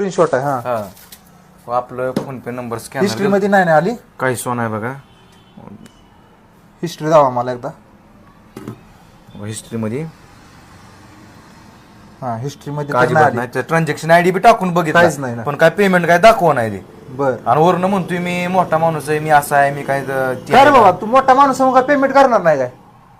Screenshot आहे हा. हा. व आपलं फोन पे नंबर हिस्ट्री स्कॅनरमध्ये नाही ना आली? काही सोन आहे बघा. हिस्ट्री दावा मला एकदा. हिस्ट्री मध्ये. हा हिस्ट्री मध्ये तर नाही बात आली. नाही. ट्रान्झॅक्शन आयडी बी टाकून काहीच नाही बघितलं ना. पण काय पेमेंट काय दाखवा नाही ते. बर. आणि वरनं म्हणतोय मी मोठा माणूस आहे मी असा आहे मी काय तर ते काय रे आहे. बाबा तू मोठा माणूस आहे, मग काय पेमेंट करणार नाही काय?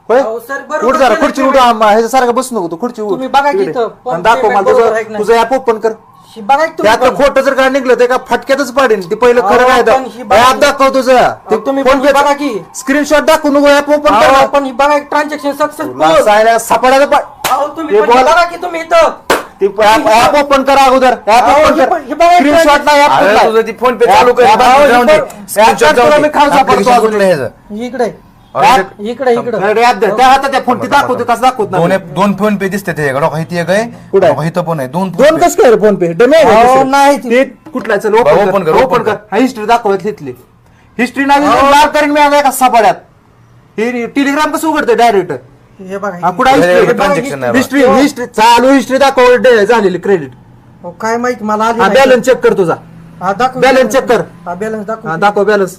होय? अहो, सर, बरोबर उठ जरा केलं खुर्ची उठ. आम्हा ह्याच्यासारखं बसू नको तू खुर्ची उठ. तुम्ही बघा की इकडे. इथं, पण आणि दाखव payment मला बरोबर आहे की तुझं नाही? तुझं ऍप ओपन कर. शी बघा की तुम्ही त्यात पण. खोटं जर काय निघलं ते का फटक्यातच पाडेन ते पहिलं खरं अहो, काय पण ही बघा ऍप दाखव तुझं अहो, तुम्ही पण ही बघा की. स्क्रीनशॉट दाखवू नको ऍप ओपन अहो, कर पण ही बघा ट्रान्झॅक्शन सक्सेसफुल सापडायला पा- अहो तुम्ही हे पण बोल. हे बघा की तुम्ही इथं ते ऍप ओपन कर अगोदर ऍप अहो, ओपन हे कर बघ- हे बघा, स्क्रीनशॉट नाही app अरे कुठला? तुझं ती फोन पे चालू कर जाऊन दे. जाऊन दे. Application. कुठलं आहे? इकडे इकडे इकडे. नाही, app दे. त्या हातात त्या फोन ती दाखवते कसं दाखवत दोन नाही app- दोन फोन पे दिसते ते इथे एक आहे. कुठं आहे? डोका इथं पण आहे. दोन दोन कसं काय फोन पे डमे अहो, नाही ती. कुठला चल बरं, ओपन कर कर, ओपन कर. हा हिस्ट्री दाखवत तिथली. हिस्ट्री नाही अहो. लाल करीन मी आता एका सापड्यात हे टेलिग्राम कसं उघडतं डायरेक्ट हे बघा हा कुठं हे हिस्ट्री transaction नाही हिस्ट्री हिस्ट्री चालू हिस्ट्री दाखव डे- झालेली क्रेडिट अहो, काय माहीत मला आली. बॅलन्स चेक कर तुझा. हा, दाखव balance check कर. हा बॅलन्स दाखव. दाखव बॅलन्स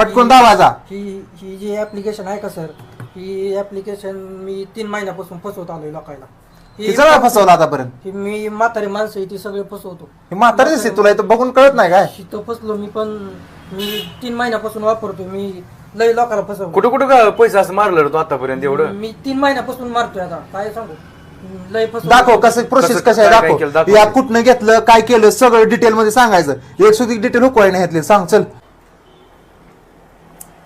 पटकून दावायचा ही ही जी ऍप्लिकेशन आहे का सर ही ऍप्लिकेशन मी तीन महिन्यापासून फसवत आलोय लोकांना ही वेळा फसवला आतापर्यंत? ही मी म्हातारी माणसं आहे ती सगळे फसवतो. हे म्हातारी दिसते तुला इथं बघून कळत नाही काय? तिथं फसलो मी पण मी तीन महिन्यापासून वापरतो मी लय लोकांना फसवतो कुठं कुठं का पैसा असं मारलं रे तू आतापर्यंत एवढं? मी तीन महिन्यापासून मारतोय आता काय सांगू? लय फसवतो दाखव कसं प्रोसेस कसं- कसं आहे काय- काय केलं, दाखव. दाखव. या कुठनं घेतलं काय केलं सगळं डिटेल मध्ये सांगायचं. एक सुधी डिटेल हुकवाय नाही घेतली. सांग चल.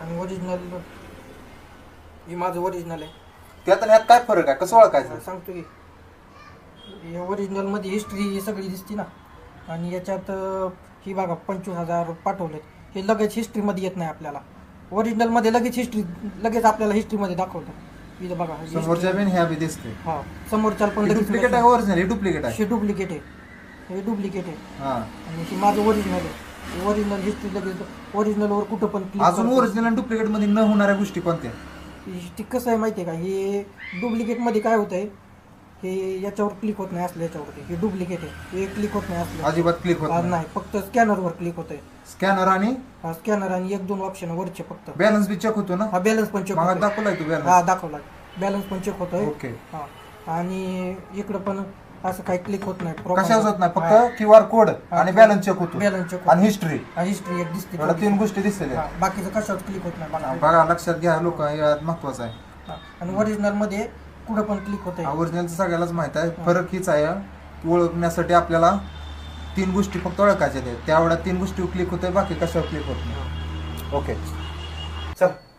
आणि ओरिजिनल हे माझं ओरिजिनल आहे. त्यात आणि ह्यात काय फरक आहे? कसं ओळखायचं? सांगतो की हे ओरिजिनलमध्ये हिस्ट्री ही सगळी दिसते ना. आणि याच्यात अं, ही बघा पंचवीस हजार पाठवलेत. हे लगेच हिस्ट्रीमध्ये येत नाही आपल्याला. ओरिजिनलमध्ये लगेच हिस्ट्री लगेच आपल्याला हिस्ट्रीमध्ये दाखवतं. इथं बघा history. समोरच्या बिन ह्या बी दिसते हा समोरच्याला पण लगेच डुप्लिकेट आहे ओरिजिनल हे डुप्लिकेट आहे. हे डुप्लिकेट आहे. हे डुप्लिकेट आहे. हा. आणि हे माझं ओरिजिनल आहे. ओरिजिनल हिस्ट्री लगेच ओरिजिनलवर कुठं पण click अजून करतो. ओरिजिनल आणि डुप्लिकेटमध्ये न होणाऱ्या गोष्टी कोणत्या? ही- ती कसं आहे माहिती आहे का? हे डुप्लिकेटमध्ये काय होतं आहे हे याच्यावर क्लिक होत नाही असलं याच्यावरती. हे डुप्लिकेट आहे. हे क्लिक होत नाही असलं. अजिबात क्लिक होत हा, नाही. फक्त स्कॅनरवर क्लिक होत आहे स्कॅनर आणि? स्कॅनर आणि एक दोन ऑप्शन वरचे फक्त. बॅलन्स बी चेक होतो ना? हा बॅलन्स पण चेक होतोय. दाखवलाय तू हा बॅलन्स दाखवला बॅलन्स पण चेक होतोय. ओके हा. आणि इकडं पण असं काही क्लिक होत नाही. कशाच होत नाही. फक्त क्यू आर कोड आणि बॅलन्स चेक होतो. बॅलन्स चेक आणि हिस्ट्री हिस्ट्री एक दिसते एवढ्या तीन गोष्टी दिसलेल्या हा, बाकीचं कशावर क्लिक होत नाही बघा बघा लक्षात घ्या लोक यात महत्वाचं आहे. हा, आणि ओरिजिनलमध्ये कुठं पण क्लिक होत आहे ओरिजिनलचं सगळ्यालाच माहीत आहे. फरक हीच आहे ओळखण्यासाठी आपल्याला तीन गोष्टी फक्त ओळखायच्या आहेत. तीन गोष्टी क्लिक होते बाकी कशावर क्लिक होत नाही. ओके चल.